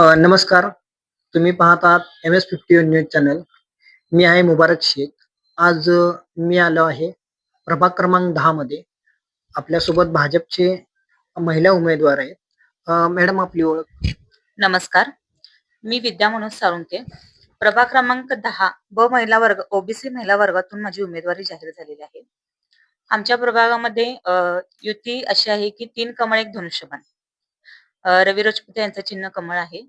नमस्कार. तुम्ही पाहत आहात M S fifty news channel. मी आहे मुबारक शेख. आज मी आलो आहे प्रभाग क्रमांक दहा मध्ये. आपल्यासोबत भाजपचे महिला उमेदवार आहेत. मॅडम आपली ओळख? नमस्कार. मी विद्या मनोज साळुंके. प्रभाग क्रमांक दहा ब महिला वर्ग ओबीसी महिला वर्गातून माझी उमेदवारी जाहीर झालेली आहे. आमच्या प्रभागामध्ये युती अशी आहे की तीन कमळ, एक धनुष्यबाण. रवी राजपुते यांचं चिन्ह कमळ आहे.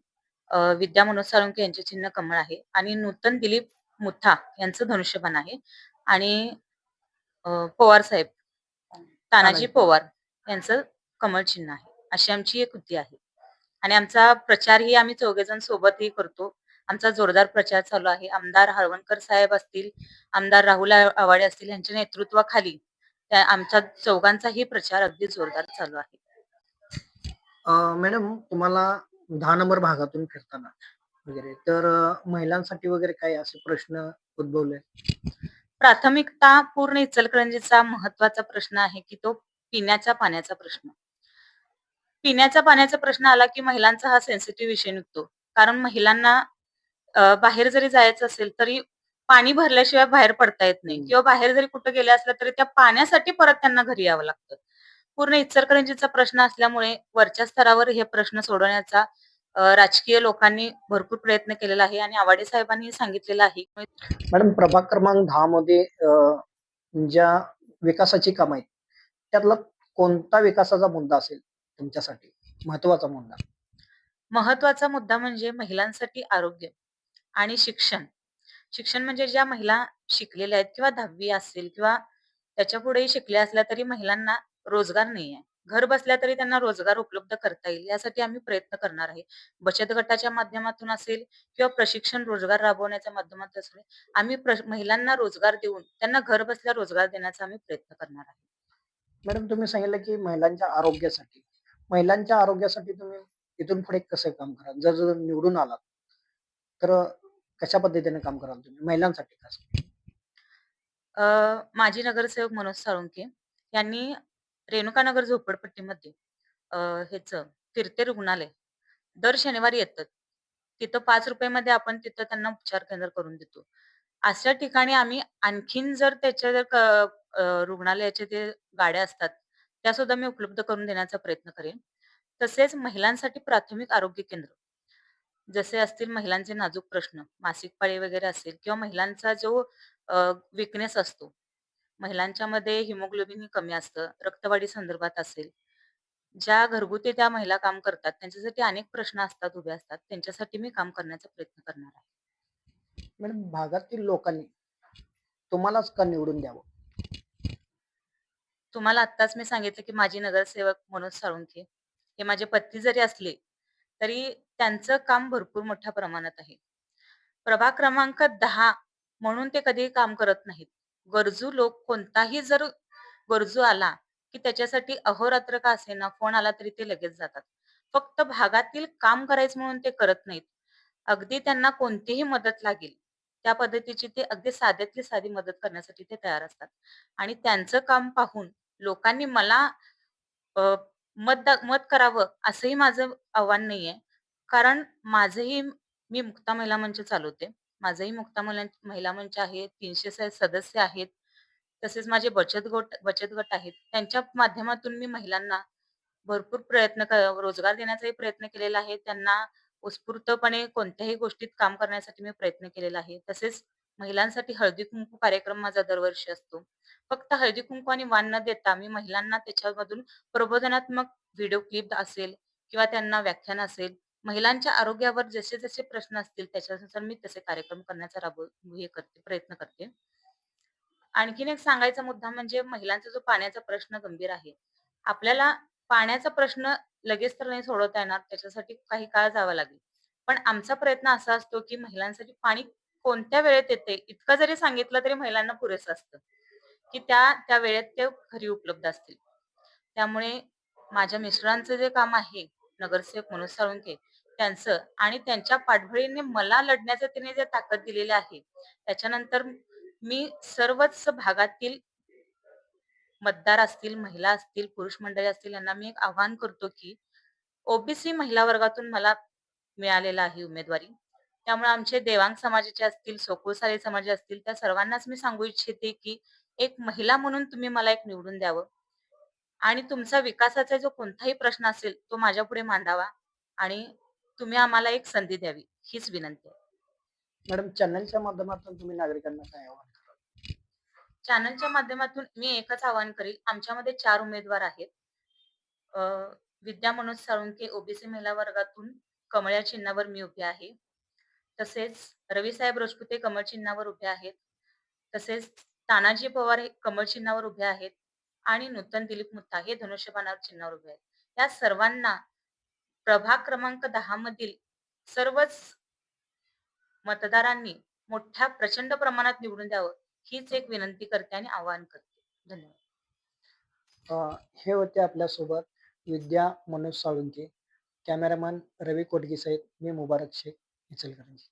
विद्या मनोज साळुंके यांचे चिन्ह कमळ आहे आणि नूतन दिलीप मुथा यांचं धनुष्यबाण आहे आणि पवार साहेब, तानाजी पवार यांचं कमळ चिन्ह आहे. अशी आमची एक युती आहे. आणि आमचा प्रचारही आम्ही चौघेजण सोबतही करतो. आमचा जोरदार प्रचार चालू आहे. आमदार हळवणकर साहेब असतील, आमदार राहुल आवाडे असतील यांच्या नेतृत्वाखाली आमच्या चौघांचाही प्रचार अगदी जोरदार चालू आहे. अ, मॅडम तुम्हाला 10 नंबर भागातून फिरताना वगैरे तर अ, महिलांसाठी वगैरे काही असे प्रश्न उद्भवले? प्राथमिकता पूर्ण इचलकरंजीचा महत्त्वाचा प्रश्न आहे की तो पिण्याच्या पाण्याचा प्रश्न. पिण्याच्या पाण्याचा प्रश्न आला की महिलांचा हा सेन्सिटिव्ह विषय निघतो. कारण महिलांना अ, बाहेर जरी जायचं असेल तरी पाणी भरल्याशिवाय बाहेर पडता येत नाही हं. किंवा बाहेर जरी कुठे गेल्या असल्या तरी त्या पाण्यासाठी परत त्यांना घरी यावं लागतं. पूर्ण इचलकरंजीचा प्रश्न असल्यामुळे वरच्या स्तरावर हे प्रश्न सोडवण्याचा राजकीय लोकांनी भरपूर प्रयत्न केलेला आहे आणि आवाडे साहेबांनी सांगितलेलं आहे मॅडम प्रभाग क्रमांक 10 मध्ये ज्या विकासाची कामं आहेत, त्यातला कोणता विकासाचा मुद्दा असेल तुमच्यासाठी महत्त्वाचा मुद्दा? महत्त्वाचा मुद्दा म्हणजे महिलांसाठी आरोग्य आणि शिक्षण. शिक्षण म्हणजे ज्या महिला शिकलेल्या आहेत किंवा 10वी असेल किंवा त्याच्यापुढेही शिकल्या असल्या तरी महिलांना रोजगार नाहीये. घर बसल्या तरी त्यांना रोजगार उपलब्ध करता येईल यासाठी आम्ही प्रयत्न करणार आहे. बचत गटाच्या माध्यमातून असेल किंवा प्रशिक्षण रोजगार राबवण्याच्या माध्यमातून असेल, आम्ही महिलांना रोजगार देऊन त्यांना घर बसल्या रोजगार देण्याचा आम्ही प्रयत्न करणार आहे. मॅडम तुम्ही सांगितलं की महिलांच्या आरोग्यासाठी. महिलांच्या आरोग्यासाठी तुम्ही इथून पुढे कसं काम कराल? जर जर निवडून आलात, तर कशा पद्धतीने काम कराल तुम्ही महिलांसाठी खास? अ, माजी नगरसेवक मनोज साळुंके यांनी रेणुकानगर झोपडपट्टीमध्ये अ, ह्याचं फिरते रुग्णालय दर शनिवारी येतात. तिथं ₹5 मध्ये आपण तिथं त्यांना उपचार केंद्र करून देतो. अशा ठिकाणी आम्ही आणखीन जर त्याच्या जर क अ, रुग्णालयाच्या जे गाड्या असतात, त्या सुद्धा मी उपलब्ध करून देण्याचा प्रयत्न करेन. तसेच महिलांसाठी प्राथमिक आरोग्य केंद्र, जसे असतील महिलांचे नाजूक प्रश्न, मासिक पाळी वगैरे असेल किंवा महिलांचा जो अ, वीकनेस असतो. महिलांच्यामध्ये हिमोग्लोबिन कमी असतं, रक्तवाढी संदर्भात असेल. ज्या घरगुती त्या महिला काम करतात, त्यांच्यासाठी अनेक प्रश्न असतात, उभे असतात. त्यांच्यासाठी मी काम करण्याचा प्रयत्न करणार आहे. मॅडम भागातील लोकांनी तुम्हालाच का निवडून द्यावं? तुम्हाला आत्ताच मी सांगितलं की माजी नगरसेवक मनोज साळुंखे हे माझे पती जरी असले, तरी त्यांचं काम भरपूर मोठ्या प्रमाणात आहे. प्रभाग क्रमांक 10 म्हणून ते कधीही काम करत नाहीत. गरजू लोक कोणताही जर गरजू आला, की त्याच्यासाठी अहोरात्र का असेना फोन आला तरी ते लगेच जातात. फक्त भागातील काम करायचं म्हणून ते करत नाहीत. अगदी त्यांना कोणतीही मदत लागेल, त्या पद्धतीची ते अगदी साध्यातली साधी मदत करण्यासाठी ते तयार असतात. आणि त्यांचं काम पाहून लोकांनी मला मत मत करावं असंही माझं आव्हान नाहीये. कारण माझंही मी मुक्ता महिला मंच चालवते. माझंही मुक्ता महिला मंच आहे. तीनशे सदस्य आहेत. तसेच माझे बचत गट बचत गट आहेत. त्यांच्या माध्यमातून मी महिलांना भरपूर प्रयत्न रोजगार देण्याचाही प्रयत्न केलेला आहे. त्यांना उत्स्फूर्तपणे कोणत्याही गोष्टीत काम करण्यासाठी मी प्रयत्न केलेला आहे. तसेच महिलांसाठी हळदी-कुंकू कार्यक्रम माझा दरवर्षी असतो. फक्त हळदी-कुंकू आणि वाण न देता मी महिलांना त्याच्यामधून प्रबोधनात्मक व्हिडिओ क्लिप असेल किंवा त्यांना व्याख्यान असेल, महिलांच्या आरोग्यावर जसे-जसे प्रश्न असतील त्याच्यानुसार मी तसे कार्यक्रम करण्याचा राबव हे करते, प्रयत्न करते. आणखीन एक सांगायचा मुद्दा म्हणजे महिलांचा जो पाण्याचा प्रश्न गंभीर आहे. आपल्याला पाण्याचा प्रश्न लगेच तर नाही सोडवता येणार, त्याच्यासाठी काही काळ जावा लागेल. पण आमचा प्रयत्न असा असतो, की महिलांसाठी पाणी कोणत्या वेळेत येते, इतकं जरी सांगितलं तरी महिलांना पुरेसं असतं, की त्या त्या वेळेत ते घरी उपलब्ध असतील. त्यामुळे माझ्या मिस्टरांचं जे काम आहे, नगरसेवक मनोज साळुंके त्यांचं आणि त्यांच्या पाठबळीने मला लढण्याचं त्यांनी जे ताकद दिलेली आहे, त्याच्यानंतर मी सर्वच भागातील मतदार असतील, महिला असतील, पुरुष मंडळी असतील यांना मी एक आवाहन करतो, की ओबीसी महिला वर्गातून मला मिळालेला आहे उमेदवारी. त्यामुळे आमचे देवांग समाजाचे असतील, सोकुळसाले समाज असतील, त्या सर्वांनाच मी सांगू इच्छिते, की एक महिला म्हणून तुम्ही मला एक निवडून द्यावं आणि तुमचा विकासाचा जो कोणताही प्रश्न असेल, तो माझ्या पुढे मांडावा आणि तुम्ही आम्हाला एक संधी द्यावी, हीच विनंती आहे. मॅडम चॅनलच्या माध्यमातून तुम्ही नागरिकांना काय आवाहन कराल? चॅनलच्या माध्यमातून मी एकच आवाहन करेल, आमच्यामध्ये 4 उमेदवार आहेत. अ, विद्या मनोज साळुंके ओबीसी महिला वर्गातून कमळ या चिन्हावर मी उभी आहे. तसेच रविसाहेब राजपुते कमळ चिन्हावर उभे आहेत. तसेच तानाजी पवार हे कमळ चिन्हावर उभे आहेत आणि नूतन दिलीप मुत्ता हे धनुष्यबाणावर चिन्हावर उभे आहेत. या सर्वांना प्रभाग क्रमांक दहा मधील सर्वच मतदारांनी मोठ्या प्रचंड प्रमाणात निवडून द्यावं, हीच एक विनंती करते आणि आवाहन करते. धन्यवाद. हे होते आपल्यासोबत विद्या मनोज साळुंके, कॅमेरामन रवी कोटगी सहित मी मुबारक शेख, इचलकरंजी.